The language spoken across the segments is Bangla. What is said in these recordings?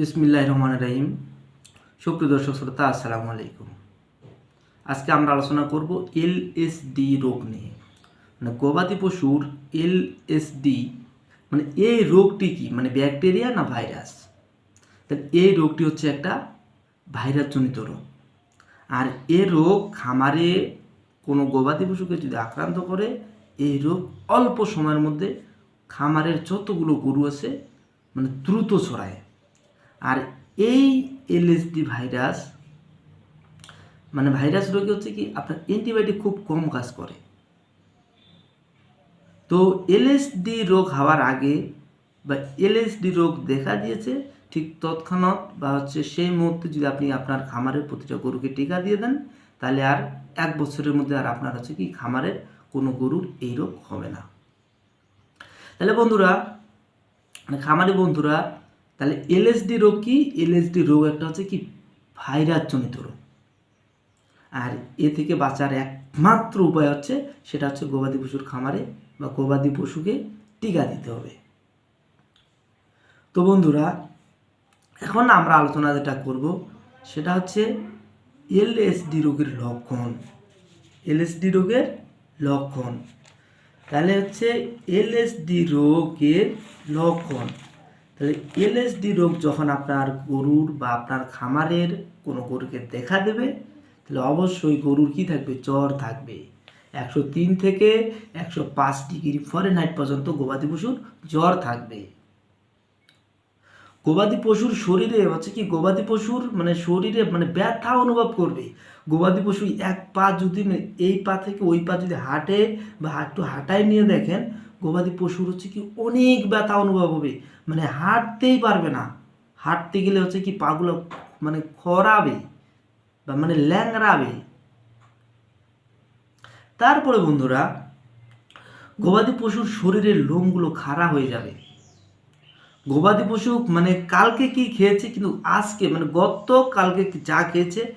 বিসমিল্লাহ রহমান রহিম। সুপ্রিয় দর্শক শ্রোতা, আসসালামু আলাইকুম। আজকে আমরা আলোচনা করব এলএসডি রোগ নিয়ে। মানে গবাদি পশুর এলএসডি মানে এই রোগটি কি? মানে ব্যাকটেরিয়া না ভাইরাস? তাহলে এই রোগটি হচ্ছে একটা ভাইরাসজনিত রোগ। আর এ রোগ খামারে কোনো গবাদি পশুকে যদি আক্রান্ত করে, এই রোগ অল্প সময়ের মধ্যে খামারের যতগুলো গরু আছে মানে দ্রুত ছড়ায়। আর এই এলএসডি ভাইরাস মানে ভাইরাস রোগে হচ্ছে কি, আপনার অ্যান্টিবায়োটিক খুব কম কাজ করে। তো এলএসডি রোগ হওয়ার আগে বা এলএসডি রোগ দেখা দিয়েছে, ঠিক তৎক্ষণাৎ বা হচ্ছে সেই মুহূর্তে যদি আপনি আপনার খামারের প্রতিটা গরুকে টিকা দিয়ে দেন, তাহলে আর এক বছরের মধ্যে আর আপনার হচ্ছে কি খামারের কোনো গরুর এই রোগ হবে না। তাহলে বন্ধুরা মানে খামারি বন্ধুরা তাহলে এলএসডি রোগ কি? এলএসডি রোগ একটা হচ্ছে কি? ভাইরাসজনিত রোগ। আর এ থেকে বাঁচার একমাত্র উপায় হচ্ছে সেটা হচ্ছে গবাদি পশুর খামারে বা গবাদি পশুকে টিকা দিতে হবে। তো বন্ধুরা, এখন আমরা আলোচনা যেটা করব সেটা হচ্ছে এলএসডি রোগের লক্ষণ। এলএসডি রোগের লক্ষণ। তাহলে হচ্ছে এলএসডি রোগের লক্ষণ। তাহলে এলএসডি রোগ যখন আপনার গরুর বা আপনার খামারের কোনো গরুকে দেখা দেবে, তাহলে অবশ্যই গরুর কি থাকবে? জ্বর থাকবে। একশো তিন থেকে একশো পাঁচ ডিগ্রি ফরেনহাইট পর্যন্ত গবাদি পশুর জ্বর থাকবে। গবাদি পশুর শরীরে হচ্ছে কি? গবাদি পশুর মানে শরীরে মানে ব্যথা অনুভব করবে। গবাদি পশু এক পা যদি মানে এই পা থেকে ওই পা যদি হাঁটে বা একটু হাঁটায় নিয়ে দেখেন গবাদি পশুর হচ্ছে কি অনেক ব্যথা অনুভব হবে। মানে হাঁটতেই পারবে না। হাঁটতে গেলে হচ্ছে কি পাগুলো মানে খরাবে বা মানে ল্যাংড়াবে। তারপরে বন্ধুরা, গবাদি পশুর শরীরের লোমগুলো খাড়া হয়ে যাবে। গবাদি পশু মানে কালকে কি খেয়েছে কিন্তু আজকে মানে গত কালকে যা খেয়েছে,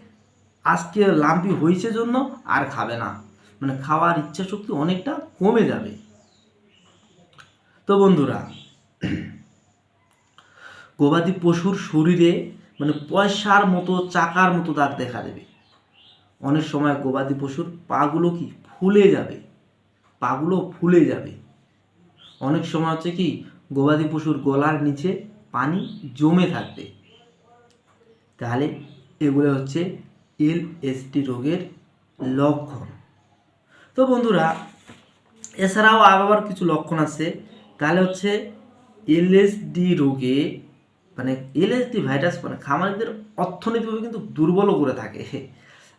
আজকে লাম্পি হয়েছে জন্য আর খাবে না। মানে খাওয়ার ইচ্ছা শক্তি অনেকটা কমে যাবে। তো বন্ধুরা, গবাদি পশুর শরীরে মানে পয়সার মতো, চাকার মতো দাগ দেখা দেবে। অনেক সময় গবাদি পশুর পাগুলো কি ফুলে যাবে, পাগুলো ফুলে যাবে। অনেক সময় হচ্ছে কি, গবাদি পশুর গলার নিচে পানি জমে থাকবে। তাহলে এগুলো হচ্ছে এলএসটি রোগের লক্ষণ। তো বন্ধুরা, এছাড়াও আবার কিছু লক্ষণ আছে। তাহলে হচ্ছে এলএসডি রোগে মানে এলএসডি ভাইরাস মানে খামারিদের অর্থনৈতিকভাবে কিন্তু দুর্বলও করে থাকে।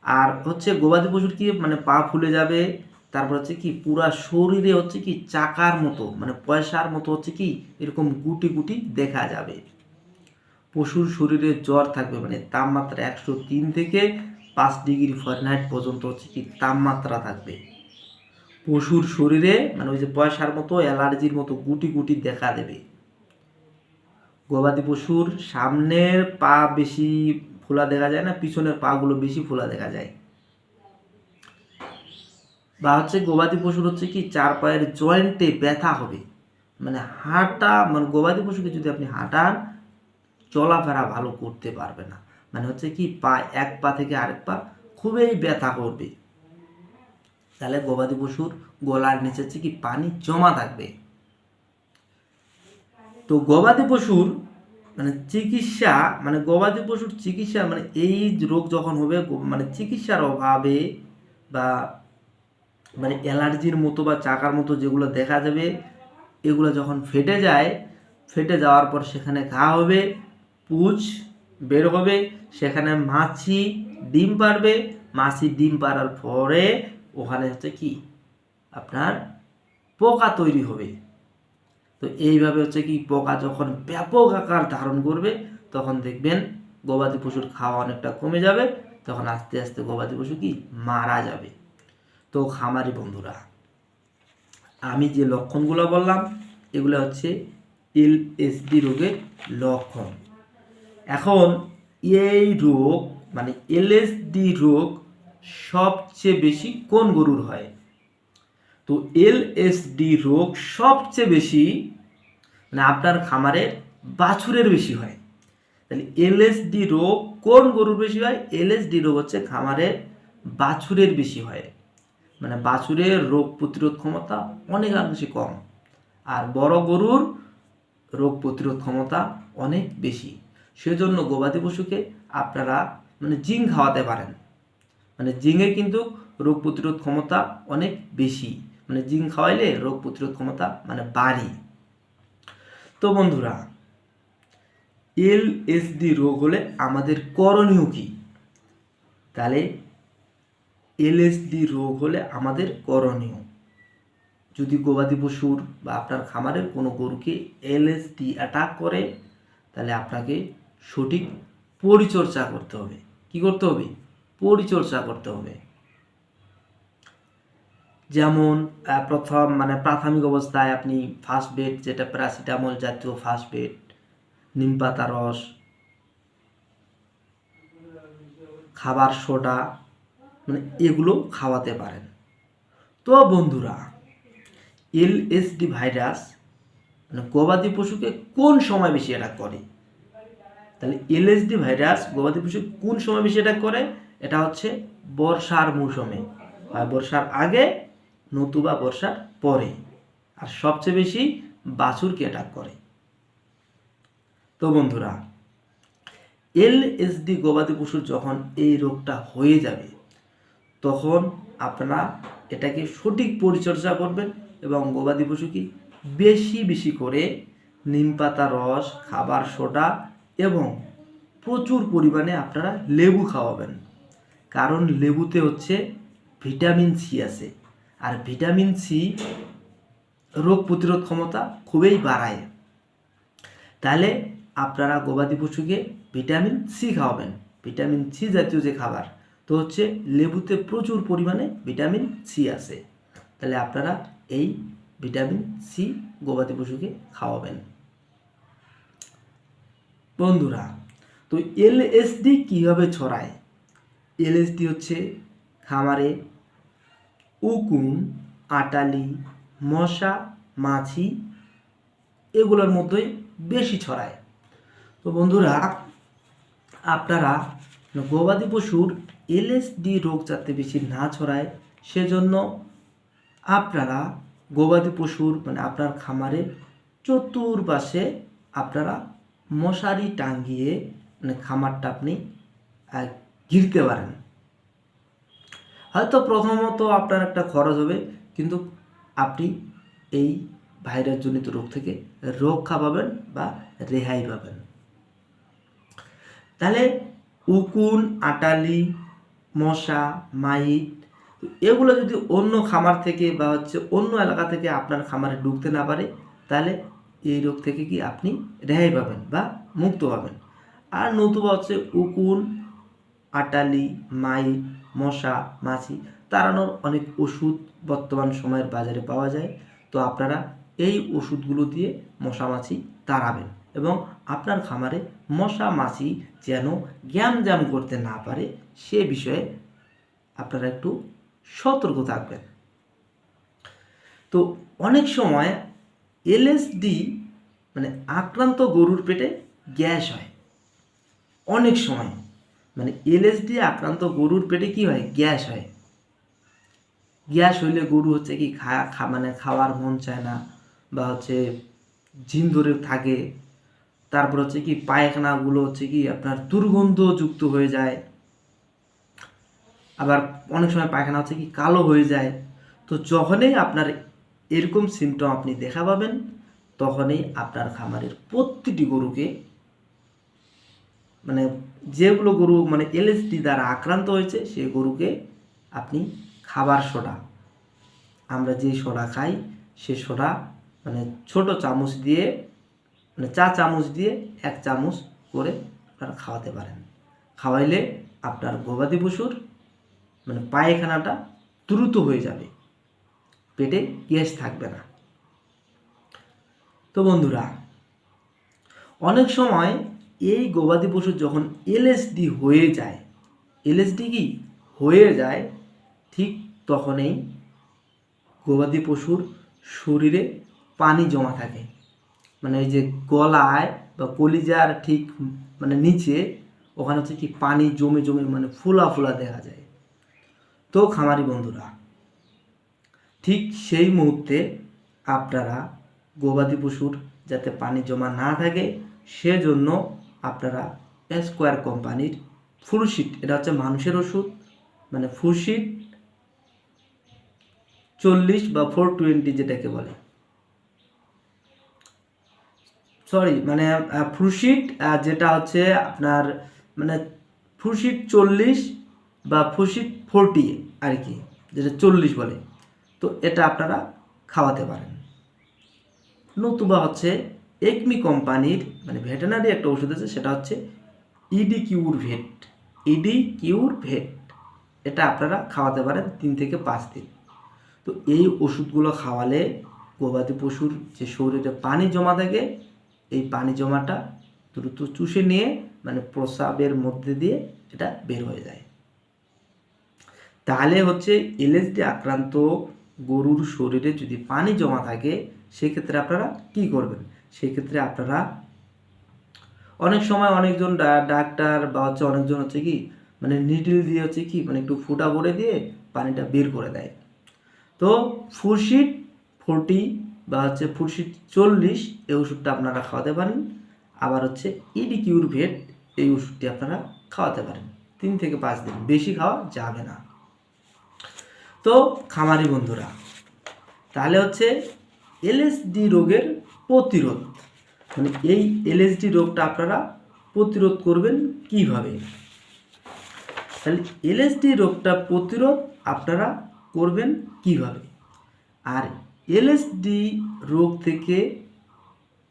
আর হচ্ছে গবাদি পশুর কি মানে পা ফুলে যাবে, তারপর হচ্ছে কি পুরা শরীরে হচ্ছে কি চাকার মতো মানে পয়সার মতো হচ্ছে কি এরকম গুটি গুটি দেখা যাবে। পশুর শরীরে জ্বর থাকবে মানে তাপমাত্রা একশো তিন থেকে পাঁচ ডিগ্রি ফরেনহাইট পর্যন্ত হচ্ছে কি তাপমাত্রা থাকবে। পশুর শরীরে মানে ওই যে পয়সার মতো, অ্যালার্জির মতো গুটি গুটি দেখা দেবে। গবাদি পশুর সামনের পা বেশি ফোলা দেখা যায় না, পিছনের পাগুলো বেশি ফোলা দেখা যায়। বা হচ্ছে গবাদি পশুর হচ্ছে কি, চার পায়ের জয়েন্টে ব্যথা হবে। মানে হাঁটা মানে গবাদি পশুকে যদি আপনি হাঁটান, চলাফেরা ভালো করতে পারবে না। মানে হচ্ছে কি, পা এক পা থেকে আরেক পা খুবই ব্যথা করবে। তাহলে গবাদি পশুর গলার নিচে হচ্ছে কি পানি জমা থাকবে। তো গবাদি পশুর মানে চিকিৎসা মানে গবাদি পশুর চিকিৎসা মানে এই রোগ যখন হবে মানে চিকিৎসার অভাবে বা মানে অ্যালার্জির মতো বা চাকার মতো যেগুলো দেখা যাবে, এগুলো যখন ফেটে যায়, ফেটে যাওয়ার পর সেখানে ঘা হবে, পুচ বের হবে, সেখানে মাছি ডিম পারবে মাছি ডিম পারার পরে ওখানে হচ্ছে কি? আপনার পোকা তৈরি হবে। তো এইভাবে হচ্ছে কি পোকা যখন ব্যাপক আকার ধারণ করবে, তখন দেখবেন গবাদি পশুর খাওয়া অনেকটা কমে যাবে, তখন আস্তে আস্তে গবাদি পশু কি? মারা যাবে। তো খামারি বন্ধুরা, আমি যে লক্ষণগুলো বললাম, এগুলো হচ্ছে এলএসডি রোগের লক্ষণ। এখন এই রোগ মানে এলএসডি রোগ সবচেয়ে বেশি কোন গরুর হয়? তো এলএসডি রোগ সবচেয়ে বেশি মানে আপনার খামারের বাছুরের বেশি হয়। তাহলে এলএসডি রোগ কোন গরুর বেশি হয়? এলএসডি রোগ হচ্ছে খামারের বাছুরের বেশি হয়। মানে বাছুরের রোগ প্রতিরোধ ক্ষমতা অনেকাংশে কম, আর বড় গরুর রোগ প্রতিরোধ ক্ষমতা অনেক বেশি। সেজন্য গবাদি পশুকে আপনারা মানে জিং খাওয়াতে পারেন। মানে জিঙে কিন্তু রোগ প্রতিরোধ ক্ষমতা অনেক বেশি। মানে জিং খাওয়াইলে রোগ প্রতিরোধ ক্ষমতা মানে বাড়ে। তো বন্ধুরা এলএসডি রোগ হলে আমাদের করণীয় কি? তাহলে এলএসডি রোগ হলে আমাদের করণীয়। যদি গবাদি পশুর বা আপনার খামারের কোনো গরুকে এলএসডি অ্যাটাক করে, তাহলে আপনাকে সঠিক পরিচর্যা করতে হবে। কি করতে হবে? পরিচর্যা করতে হবে। যেমন প্রথম মানে প্রাথমিক অবস্থায় আপনি ফার্স্ট বেড যেটা প্যারাসিটামল জাতীয় ফার্স্ট বেড রস, খাবার সোডা মানে এগুলো খাওয়াতে পারেন। তো বন্ধুরা, এলএসডি ভাইরাস মানে গবাদি পশুকে কোন সময় বেশি অ্যাটাক করে? তাহলে এলএসডি ভাইরাস গবাদি পশু কোন সময় বেশি অ্যাটাক করে? এটা হচ্ছে বর্ষার মৌসুমে। হয় বর্ষার আগে নতুবা বর্ষার পরে। আর সবচেয়ে বেশি বাছুরকে অ্যাটাক করে। তো বন্ধুরা এলএসডি গবাদি পশুর যখন এই রোগটা হয়ে যাবে, তখন আপনারা এটাকে সঠিক পরিচর্যা করবেন এবং গবাদি পশুকে বেশি বেশি করে নিম পাতা রস, খাবার সোডা এবং প্রচুর পরিমাণে আপনারা লেবু খাওয়াবেন। কারণ লেবুতে হচ্ছে ভিটামিন সি আছে। আর ভিটামিন সি রোগ প্রতিরোধ ক্ষমতা খুবই বাড়ায়। তাহলে আপনারা গবাদি পশুকে ভিটামিন সি খাওয়াবেন। ভিটামিন সি জাতীয় যে খাবার, তো হচ্ছে লেবুতে প্রচুর পরিমাণে ভিটামিন সি আছে। তাহলে আপনারা এই ভিটামিন সি গবাদি পশুকে খাওয়াবেন। বন্ধুরা, তো এলএসডি কীভাবে ছড়ায়? এলএসডি হচ্ছে খামারে উকুন, আটালি, মশা, মাছি এগুলোর মধ্যেই বেশি ছড়ায়। তো বন্ধুরা, আপনারা গবাদি পশুর এলএসডি রোগ যাতে বেশি না ছড়ায়, সেজন্য আপনারা গবাদি পশুর মানে আপনার খামারের চতুর্পাশে আপনারা মশারি টাঙ্গিয়ে মানে খামারটা আপনি ঘিরতে পারেন। হয়তো প্রথমত আপনার একটা খরচ হবে, কিন্তু আপনি এই ভাইরাসজনিত রোগ থেকে রক্ষা পাবেন বা রেহাই পাবেন। তাহলে উকুন, আটালি, মশা, মাইট, এগুলো যদি অন্য খামার থেকে বা হচ্ছে অন্য এলাকা থেকে আপনার খামারে ঢুকতে না পারে, তাহলে এই রোগ থেকে কি আপনি রেহাই পাবেন বা মুক্ত পাবেন। আর নতুবা হচ্ছে উকুন আটালি মাইট মশা, মাছি তাড়ানোর অনেক ওষুধ বর্তমান সময়ের বাজারে পাওয়া যায়। তো আপনারা এই ওষুধগুলো দিয়ে মশা, মাছি তাড়াবেন এবং আপনার খামারে মশা, মাছি যেন জ্ঞান জ্যাম করতে না পারে সে বিষয়ে আপনারা একটু সতর্ক থাকবেন। তো অনেক সময় এলএসডি মানে আক্রান্ত গরুর পেটে গ্যাস হয়। অনেক সময় মানে এলএসডি আক্রান্ত গরুর পেটে কি হয়? গ্যাস হয়। গ্যাস হইলে গরু হচ্ছে কি খা মানে খাওয়ার মন চায় না বা হচ্ছে ঝিম ধরে থাকে। তারপর হচ্ছে কি পায়খানাগুলো হচ্ছে কি আপনার দুর্গন্ধযুক্ত হয়ে যায়। আবার অনেক সময় পায়খানা হচ্ছে কি কালো হয়ে যায়। তো যখনই আপনার এরকম সিমটম আপনি দেখা পাবেন, তখনই আপনার খামারের প্রতিটি গরুকে মানে যেগুলো গরু মানে এলএসডি দ্বারা আক্রান্ত হয়েছে সেই গরুকে আপনি খাবার সোডা। আমরা যে সোডা খাই, সে সোডা মানে ছোট চামচ দিয়ে মানে চা চামচ দিয়ে এক চামচ করে আপনারা খাওয়াতে পারেন। খাওয়াইলে আপনার গবাদি পশুর মানে পায়খানাটা দ্রুত হয়ে যাবে। পেটে গ্যাস থাকবে না। তো বন্ধুরা, অনেক সময় এই গবাদি পশু যখন এলএসডি হয়ে যায় এলএসডি কি? হয়ে যায়, ঠিক তখনই গবাদি পশুর শরীরে পানি জমা থাকে। মানে এই যে গলায় বা কলিজার ঠিক মানে নিচে, ওখানে হচ্ছে কি পানি জমে জমে মানে ফোলা ফোলা দেখা যায়। তো খামারি বন্ধুরা, ঠিক সেই মুহূর্তে আপনারা গবাদি পশুর যাতে পানি জমা না থাকে, সেজন্য আপনারা স্কোয়ার কোম্পানির ফুলশিট এটা হচ্ছে মানুষের ওষুধ মানে ফুলশিট চল্লিশ বা ফোর টোয়েন্টি যেটাকে বলে। সরি মানে ফ্রুশিট যেটা হচ্ছে আপনার মানে ফ্রুশিট চল্লিশ বা ফ্রুশিট ফোরটি আর কি, যেটা চল্লিশ বলে। তো এটা আপনারা খাওয়াতে পারেন। নতুবা হচ্ছে একমি কোম্পানির মানে ভেটেনারি একটা ওষুধ আছে, সেটা হচ্ছে ইডি কিউর ভেট ইডি কিউর ভেট এটা আপনারা খাওয়াতে পারেন তিন থেকে পাঁচ দিন। তো এই ওষুধগুলো খাওয়ালে গবাদি পশুর যে শরীরে পানি জমা থাকে, এই পানি জমাটা দ্রুত চুষে নিয়ে মানে প্রস্রাবের মধ্যে দিয়ে এটা বের হয়ে যায়। তাহলে হচ্ছে এলএসডি আক্রান্ত গরুর শরীরে যদি পানি জমা থাকে, সেক্ষেত্রে আপনারা কি করবেন? সেক্ষেত্রে আপনারা অনেক সময় অনেকজন ডাক্তার বা হচ্ছে অনেকজন হচ্ছে কি মানে নিডিল দিয়ে হচ্ছে কি মানে একটু ফুটা ভরে দিয়ে পানিটা বের করে দেয়। তো ফুরশিট ফোরটি বা হচ্ছে ফুরশিট চল্লিশ এই ওষুধটা আপনারা খাওয়াতে পারেন। আবার হচ্ছে ইডি কিউর ভেট এই ওষুধটি আপনারা খাওয়াতে পারেন। তিন থেকে পাঁচ দিন বেশি খাওয়া যাবে না। তো খামারি বন্ধুরা, তাহলে হচ্ছে এলএসডি রোগের প্রতিরোধ। মানে এই এলএসডি রোগটা আপনারা প্রতিরোধ করবেন কীভাবে? তাহলে এলএসডি রোগটা প্রতিরোধ আপনারা করবেন কীভাবে? আর এলএসডি রোগ থেকে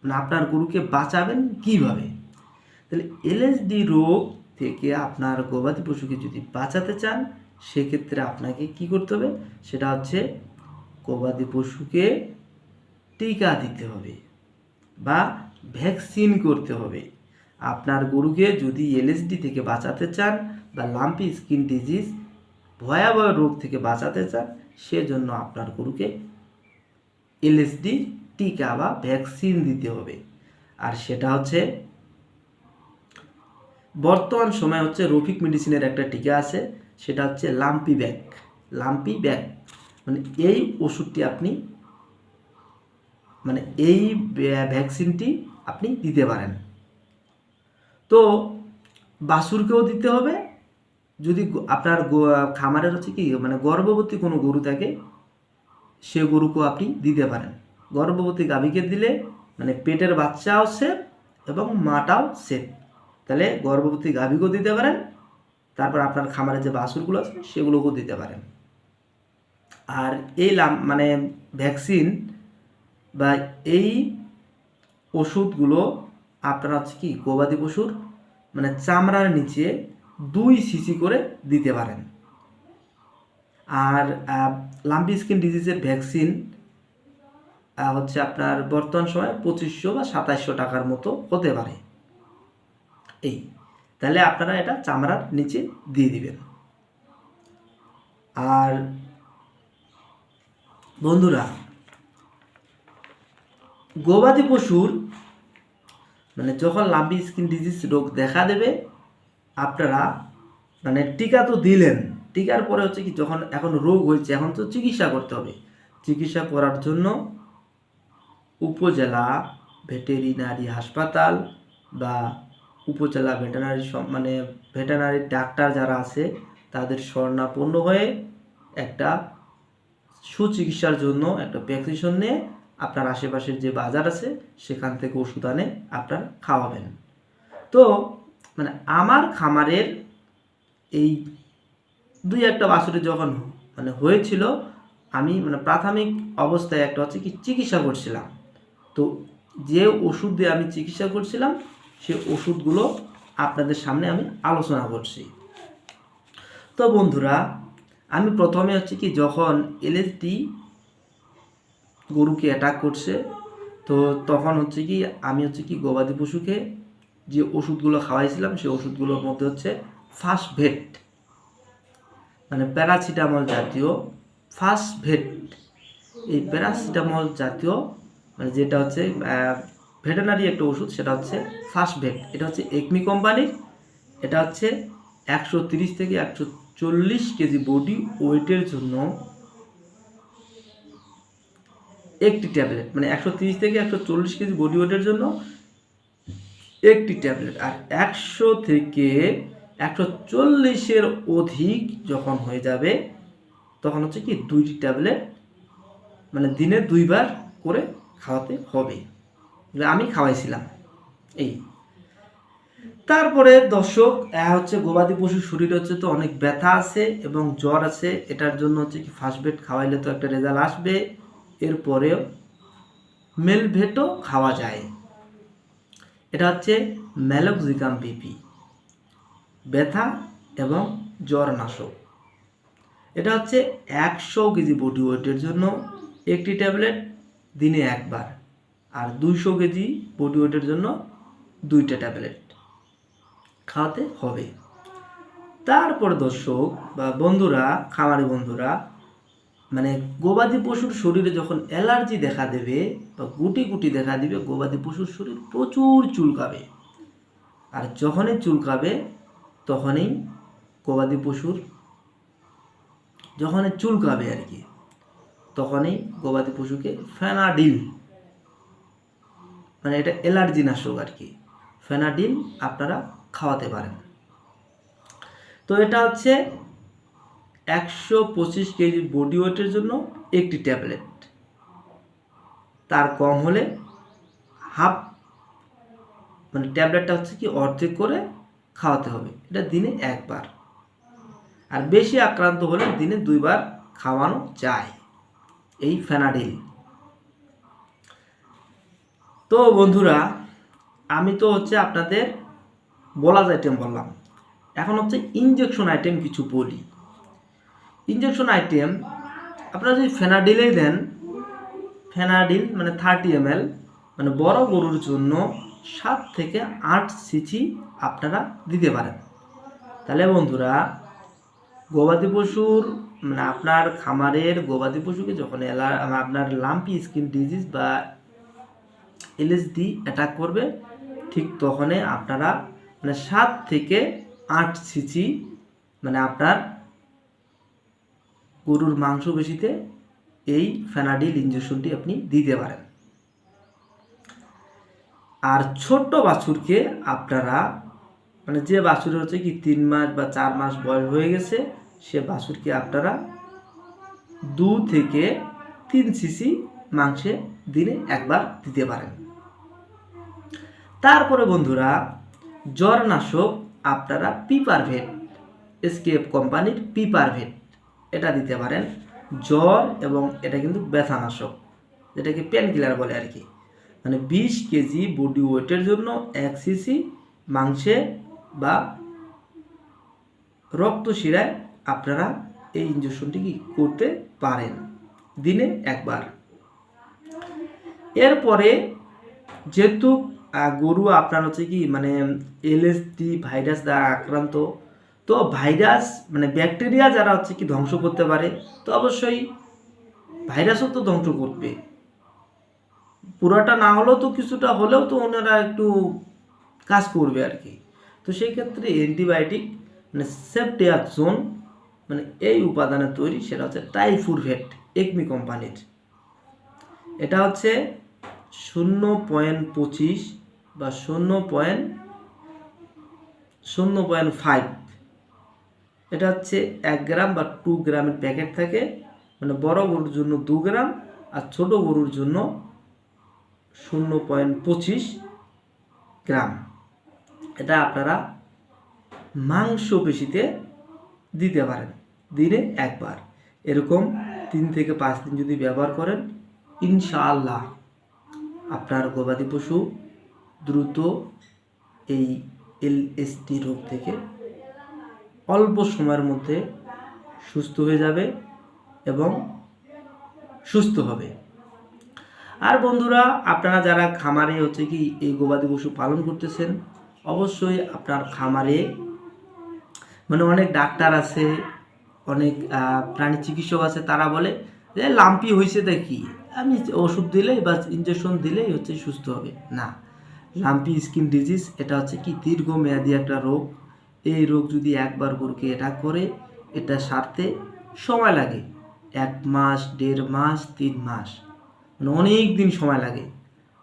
মানে আপনার গরুকে বাঁচাবেন কীভাবে? তাহলে এলএসডি রোগ থেকে আপনার গবাদি পশুকে যদি বাঁচাতে চান, সেক্ষেত্রে আপনাকে কি করতে হবে? সেটা হচ্ছে গবাদি পশুকে টিকা দিতে হবে বা ভ্যাকসিন করতে হবে। আপনার গরুকে যদি এলএসডি থেকে বাঁচাতে চান বা লাম্পি স্কিন ডিজিজ ভয়াবহ রোগ থেকে বাঁচাতে চান, সেজন্য আপনার গরুকে এলএসডি টিকা বা ভ্যাকসিন দিতে হবে। আর সেটা হচ্ছে, বর্তমান সময় হচ্ছে রফিক মেডিসিনের একটা টিকা আছে, সেটা হচ্ছে লাম্পি ব্যাগ লাম্পি ব্যাগ মানে এই ওষুধটি আপনি মানে এই ভ্যা- ভ্যাকসিনটি আপনি দিতে পারেন। তো বাছুরকেও দিতে হবে। যদি আপনার খামারের হচ্ছে কি মানে গর্ভবতী কোনো গরু থাকে, সে গরুকেও আপনি দিতে পারেন। গর্ভবতী গাভীকে দিলে মানে পেটের বাচ্চাও সেফ এবং মাটাও সেফ। তাহলে গর্ভবতী গাভীকেও দিতে পারেন, তারপর আপনার খামারে যে বাছুরগুলো আছে, সেগুলোকেও দিতে পারেন। আর এই লাম মানে ভ্যাকসিন বা এই ওষুধগুলো আপনারা হচ্ছে কি, গবাদি পশুর মানে চামড়ার নিচে দুই সিসি করে দিতে পারেন। আর লাম্পি স্কিন ডিজিজের ভ্যাকসিন হচ্ছে আপনার বর্তমান সময়ে পঁচিশশো বা সাতাশশো টাকার মতো হতে পারে। এই, তাহলে আপনারা এটা চামড়ার নিচে দিয়ে দিবেন। আর বন্ধুরা গবাদি পশুর মানে যখন লাম্বি স্কিন ডিজিজ রোগ দেখা দেবে, আপনারা মানে টিকা তো দিলেন। টিকার পরে হচ্ছে কি, যখন এখন রোগ হয়েছে, এখন তো চিকিৎসা করতে হবে। চিকিৎসা করার জন্য উপজেলা ভেটেরিনারি হাসপাতাল বা উপজেলা ভেটেনারি মানে ভেটেনারি ডাক্তার যারা আছে, তাদের স্বর্ণাপন্ন হয়ে একটা সুচিকিৎসার জন্য একটা প্রেসক্রিপশন নিয়ে আপনার আশেপাশের যে বাজার আছে, সেখান থেকে ওষুধ আনে, আপনার খাওয়াবেন। তো মানে আমার খামারের এই দুই একটা বাছুরে যখন মানে হয়েছিল, আমি মানে প্রাথমিক অবস্থায় একটা হচ্ছে কি চিকিৎসা করছিলাম। তো যে ওষুধ দিয়ে আমি চিকিৎসা করছিলাম, সে ওষুধগুলো আপনাদের সামনে আমি আলোচনা করছি। তো বন্ধুরা, আমি প্রথমে হচ্ছে কি যখন এলএসডি গরুকে অ্যাটাক করছে। তো তখন হচ্ছে কি, আমি হচ্ছে কি গবাদি পশুকে যে ওষুধগুলো খাওয়াইছিলাম, সেই ওষুধগুলোর মধ্যে হচ্ছে ফার্স্ট মানে প্যারাসিটামল জাতীয় ফার্স্ট এই প্যারাসিটামল জাতীয় মানে যেটা হচ্ছে ভেটেনারি একটা ওষুধ, সেটা হচ্ছে ফার্স্ট এটা হচ্ছে একমি কোম্পানির, এটা হচ্ছে একশো থেকে একশো চল্লিশ কেজি বডি ওয়েটের জন্য একটি ট্যাবলেট মানে একশো তিরিশ থেকে একশো চল্লিশ কেজি বডি ওয়েটের জন্য একটি ট্যাবলেট। আর একশো থেকে একশো চল্লিশের অধিক যখন হয়ে যাবে, তখন হচ্ছে কি দুইটি ট্যাবলেট মানে দিনে দুইবার করে খাওয়াতে হবে। যে আমি খাওয়াইছিলাম, এই। তারপরে দর্শক হচ্ছে গবাদি পশুর শরীরে হচ্ছে তো অনেক ব্যথা আছে এবং জ্বর আছে, এটার জন্য হচ্ছে কি ফার্স্ট বেড খাওয়াইলে তো একটা রেজাল্ট আসবে। এরপরেও মেলভেটও খাওয়া যায়। এটা হচ্ছে ম্যালক্সিকাম পিপি ব্যথা এবং জ্বর নাশক এটা হচ্ছে একশো কেজি বডি ওয়েটের জন্য একটি ট্যাবলেট দিনে একবার, আর দুইশো কেজি বডি ওয়েটের জন্য দুইটা ট্যাবলেট খাওয়াতে হবে। তারপরে দর্শক বা বন্ধুরা, খামারি বন্ধুরা মানে গবাদি পশুর শরীরে যখন অ্যালার্জি দেখা দেবে বা গুটি গুটি দেখা দিবে, গবাদি পশুর শরীর প্রচুর চুলকাবে। আর যখনই চুলকাবে, তখনই গবাদি পশুর যখনই চুলকাবে আর কি, তখনই গবাদি পশুকে ফেনাডিল মানে এটা অ্যালার্জি নাশক আর কি, ফেনাডিল আপনারা খাওয়াতে পারেন। তো এটা হচ্ছে একশো পঁচিশ কেজি বডি ওয়েটের জন্য একটি ট্যাবলেট তার কম হলে হাফ মানে ট্যাবলেটটা হচ্ছে কি অর্ধেক করে খাওয়াতে হবে। এটা দিনে একবার। আর বেশি আক্রান্ত হলে দিনে দুইবার খাওয়ানো যায়। এই ফেনাডিল। তো বন্ধুরা, আমি তো হচ্ছে আপনাদের বলাজ আইটেম বললাম। এখন হচ্ছে ইঞ্জেকশন আইটেম কিছু বলি। ইঞ্জেকশন আইটেম আপনারা যদি ফেনাডিলেই দেন ফেনাডিল মানে থার্টি এম মানে বড় গরুর জন্য সাত থেকে আট সিচি আপনারা দিতে পারেন। তাহলে বন্ধুরা, গবাদি পশুর মানে আপনার খামারের গবাদি পশুকে যখন এলা আপনার লাম্পি স্কিন ডিজিজ বা এলএসডি অ্যাটাক করবে, ঠিক তখনই আপনারা মানে সাত থেকে আট সিচি মানে আপনার গরুর মাংস বেশিতে এই ফেনাডিল ইঞ্জেকশনটি আপনি দিতে পারেন। আর ছোট্ট বাছুরকে আপনারা মানে যে বাছুর হচ্ছে কি তিন মাস বা চার মাস বয়স হয়ে গেছে, সে বাছুরকে আপনারা দু থেকে তিন সিসি মাংসে দিনে একবার দিতে পারেন। তারপরে বন্ধুরা, জ্বরনাশক আপনারা পিপারভেট এসকেএফ কোম্পানির পিপারভেট এটা দিতে পারেন। জ্বর এবং এটা কিন্তু ব্যথানাশক, যেটাকে পেন কিলার বলে আর কি। মানে বিশ কেজি বডি ওয়েটের জন্য এক সিসি মাংসে বা রক্ত শিরায় আপনারা এই ইঞ্জেকশনটি কি করতে পারেন, দিনে একবার। এরপরে যেহেতু গরু আপনার হচ্ছে কি মানে এলএসডি ভাইরাস দ্বারা আক্রান্ত তো ভাইরাস মানে ব্যাকটেরিয়া যারা হচ্ছে কি ধ্বংস করতে পারে, তো অবশ্যই ভাইরাসও তো ধ্বংস করবে। পুরাটা না হলেও তো কিছুটা হলেও তো ওনারা একটু কাজ করবে আর কি। তো সেই ক্ষেত্রে অ্যান্টিবায়োটিক মানে সেপটিয়াকজোন মানে এই উপাদানের তৈরি, সেটা হচ্ছে টাইফুরভেট একমি কোম্পানির। এটা হচ্ছে শূন্য পয়েন্ট পঁচিশ বা শূন্য পয়েন্ট শূন্য পয়েন্ট ফাইভ। এটা হচ্ছে এক গ্রাম বা টু গ্রামের প্যাকেট থাকে। মানে বড় গরুর জন্য দু গ্রাম আর ছোট গরুর জন্য শূন্য পয়েন্ট পঁচিশ গ্রাম। এটা আপনারা মাংস পেশিতে দিতে পারেন, দিনে একবার। এরকম তিন থেকে পাঁচ দিন যদি ব্যবহার করেন, ইনশাআল্লাহ আপনার গবাদি পশু দ্রুত এই এলএসটি রোগ থেকে অল্প সময়ের মধ্যে সুস্থ হয়ে যাবে এবং সুস্থ হবে। আর বন্ধুরা, আপনারা যারা খামারে হচ্ছে কি এই গবাদি পশু পালন করতেছেন, অবশ্যই আপনার খামারে মানে অনেক ডাক্তার আছে, অনেক প্রাণী চিকিৎসক আছে, তারা বলে যে, লাম্পি হয়েছে দেখি আমি ওষুধ দিলেই বা ইঞ্জেকশন দিলেই হচ্ছে সুস্থ হবে। না, লাম্পি স্কিন ডিজিজ এটা হচ্ছে কি দীর্ঘমেয়াদী একটা রোগ। এই রোগ যদি একবার গরুকে অ্যাটাক করে, এটা সারতে সময় লাগে। এক মাস, দেড় মাস, তিন মাস। মানে অনেক দিন সময় লাগে।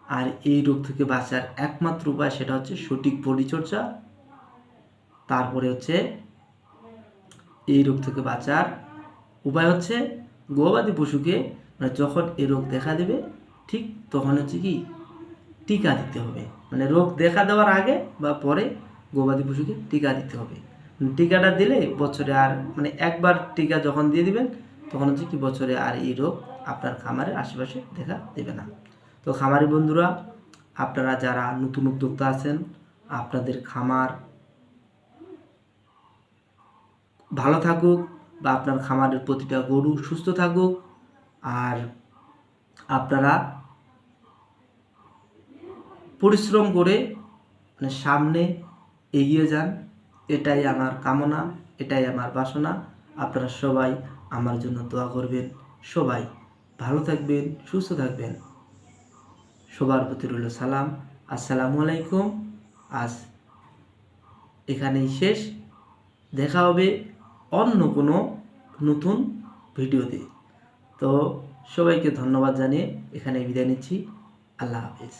আর এই রোগ থেকে বাঁচার একমাত্র উপায় সেটা হচ্ছে সঠিক পরিচর্যা। তারপরে হচ্ছে এই রোগ থেকে বাঁচার উপায় হচ্ছে গবাদি পশুকে মানে যখন এই রোগ দেখা দেবে, ঠিক তখন হচ্ছে কি? টিকা দিতে হবে। মানে রোগ দেখা দেওয়ার আগে বা পরে গবাদি পশুকে টিকা দিতে হবে। টিকাটা দিলে বছরে আর মানে একবার টিকা যখন দিয়ে দিবেন, তখন হচ্ছে কি বছরে আর এই রোগ আপনার খামারের আশেপাশে দেখা দেবে না। তো খামারি বন্ধুরা, আপনারা যারা নতুন উদ্যোক্তা আছেন, আপনাদের খামার ভালো থাকুক বা আপনার খামারের প্রতিটা গরু সুস্থ থাকুক, আর আপনারা পরিশ্রম করে মানে সামনে এগিয়ে যান। এটাই আমার কামনা, এটাই আমার বাসনা। আপনারা সবাই আমার জন্য দোয়া করবেন। সবাই ভালো থাকবেন, সুস্থ থাকবেন। সবার প্রতি রইল সালাম। আসসালামু আলাইকুম। আজ এখানেই শেষ। দেখা হবে অন্য কোনো নতুন ভিডিওতে। তো সবাইকে ধন্যবাদ জানিয়ে এখানে বিদায় নিচ্ছি। আল্লাহ হাফিজ।